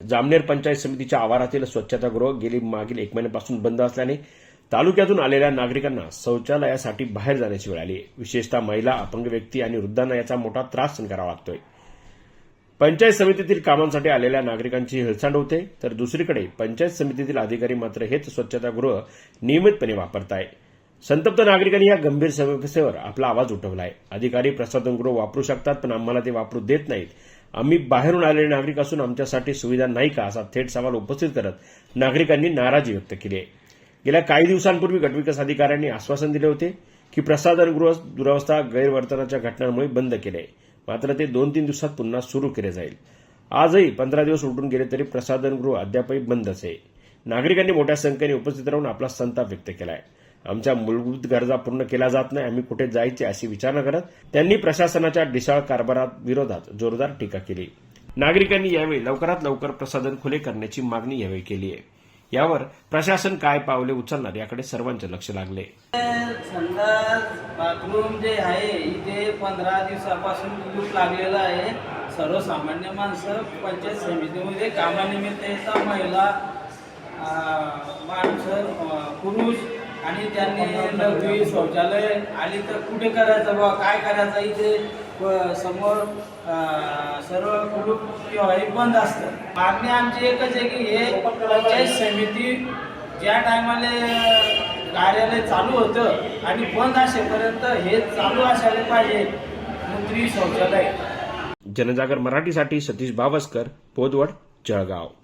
जामनेर पंचायत समितीच्या आवारातील स्वच्छतागृह गेली मागील एक महिन्यापासून बंद असल्याने तालुक्यातून आलेल्या नागरिकांना शौचालयासाठी बाहेर जाण्याची वेळ आली विशेषतः महिला अपंग व्यक्ती आणि वृद्धांना याचा मोठा त्रास सहन करावा लागतोय. पंचायत समितीतील कामांसाठी आलेल्या नागरिकांची हिळसांड होते तर दुसरीकडे पंचायत समितीतील अधिकारी मात्र हेच स्वच्छतागृह नियमितपणे वापरताय. संतप्त नागरिकांनी या गंभीर समस्येवर आपला आवाज उठवला आहे अधिकारी प्रसाधनगृह वापरू शकतात पण आम्हाला ते वापरू देत नाहीत. आम्ही बाहेरून आलेले नागरिक असून आमच्यासाठी सुविधा नाही का असा थेट सवाल उपस्थित करत नागरिकांनी नाराजी व्यक्त केली आहे. गेल्या काही दिवसांपूर्वी गटविकास अधिकाऱ्यांनी आश्वासन दिले होते की प्रसाधनगृह दुरावस्था गैरवर्तनाच्या घटनांमुळे बंद केले मात्र ते दोन तीन दिवसात पुन्हा सुरू केले जाईल. आजही पंधरा दिवस उलटून गेले तरी प्रसाधनगृह अद्यापही बंदच आहे. नागरिकांनी मोठ्या संख्येने उपस्थित राहून आपला संताप व्यक्त केला आहे आमच्या मूलभूत गरजा पूर्ण केल्या जात नाही आम्ही कुठे जायचे अशी विचारणा करत त्यांनी प्रशासनाच्या डिसाळ कारभारात विरोधात जोरदार टीका केली. नागरिकांनी यावेळी लवकरात लवकर प्रसाधन खुले करण्याची मागणी यावेळी केली आहे. यावर प्रशासन काय पावले उचलणार याकडे सर्वांचे लक्ष लागले. संडास बाथरूम जे आहे इथे पंधरा दिवसापासून कुलूप लागलेलं आहे. सर्वसामान्य माणसं पंचायत समितीमध्ये कामानिमित्त येतात महिला माणसं पुरुष आणि त्यांनी लघवी शौचालय आली तर कुठे करायचं बा? काय करायचं? इथे समोर सर्व कुलूप किंवा हे बंद असतं. मागणी आमची एकच आहे की हे पंचायत समिती ज्या टायमाला कार्यालय चालू होतं आणि बंद असेपर्यंत हे चालू असायला पाहिजे. मंत्री शौचालय. जनजागर मराठीसाठी सतीश बावस्कर बोदवड जळगाव.